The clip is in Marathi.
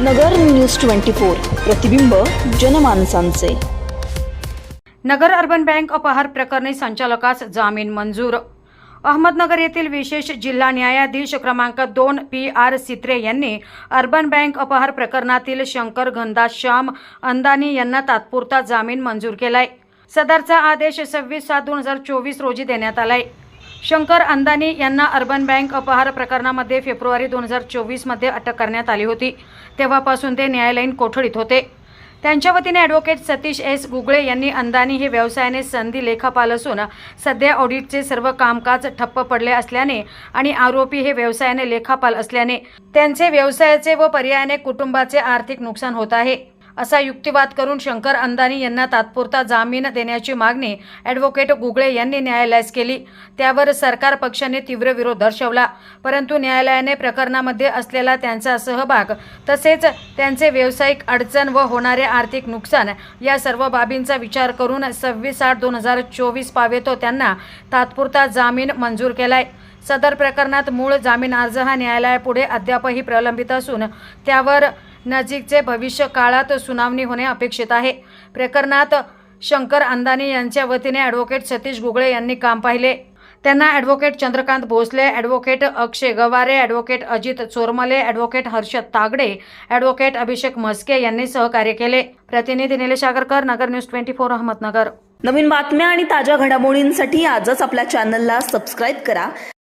नगर न्यूज ट्वेंटी फोर प्रतिबिंब जनमानसांचे. नगर अर्बन बँक अपहार प्रकरणी संचालकास जामीन मंजूर. अहमदनगर येथील विशेष जिल्हा न्यायाधीश क्रमांक दोन पी आर सित्रे यांनी अर्बन बँक अपहार प्रकरणातील शंकर घनदास अंदानी यांना तात्पुरता जामीन मंजूर केलाय. सदरचा आदेश सव्वीस सात दोन हजार चोवीस रोजी देण्यात आलाय. शंकर अंदानी यांना अर्बन बँक अपहार प्रकरणामध्ये फेब्रुवारी दोन हजार चोवीसमध्ये अटक करण्यात आली होती. तेव्हापासून ते न्यायालयीन कोठडीत होते. त्यांच्या वतीने ॲडव्होकेट सतीश एस गुगळे यांनी अंदानी हे व्यवसायाने संधी लेखापाल असून सध्या ऑडिटचे सर्व कामकाज ठप्प पडले असल्याने आणि आरोपी हे व्यवसायाने लेखापाल असल्याने त्यांचे व्यवसायाचे व पर्यायाने कुटुंबाचे आर्थिक नुकसान होत आहे. असा युक्तिवाद करून शंकर अंदानी यांना तात्पुरता जामीन देण्याची मागणी ॲडव्होकेट गुगळे यांनी न्यायालयास केली. त्यावर सरकार पक्षाने तीव्र विरोध दर्शवला. परंतु न्यायालयाने प्रकरणामध्ये असलेला त्यांचा सहभाग तसेच त्यांचे व्यावसायिक अडचण व होणारे आर्थिक नुकसान या सर्व बाबींचा विचार करून सव्वीस आठ दोन हजार चोवीस पावेतो त्यांना तात्पुरता जामीन मंजूर केलाय. सदर प्रकरणात मूळ जामीन अर्ज हा न्यायालयापुढे अद्यापही प्रलंबित असून त्यावर नजीकचे भविष्य काळात सुनावणी होणे अपेक्षित आहे. प्रकरणात शंकर अंदानी यांच्या वतीने ॲडव्होकेट सतीश गुगळे यांनी काम पाहिले. त्यांना advocate Chandrakant Bhosale advocate Akshay Gaware advocate Ajit Chormale advocate Harshad Tagade advocate Abhishek Mhaske यांनी सहकार्य केले. प्रतिनिधी Nilesh Agarkar Nagar news twenty four Ahmednagar. नवीन बातम्या आणि ताज्या घडामोडींसाठी आजच आपल्या चॅनलला सबस्क्राईब करा.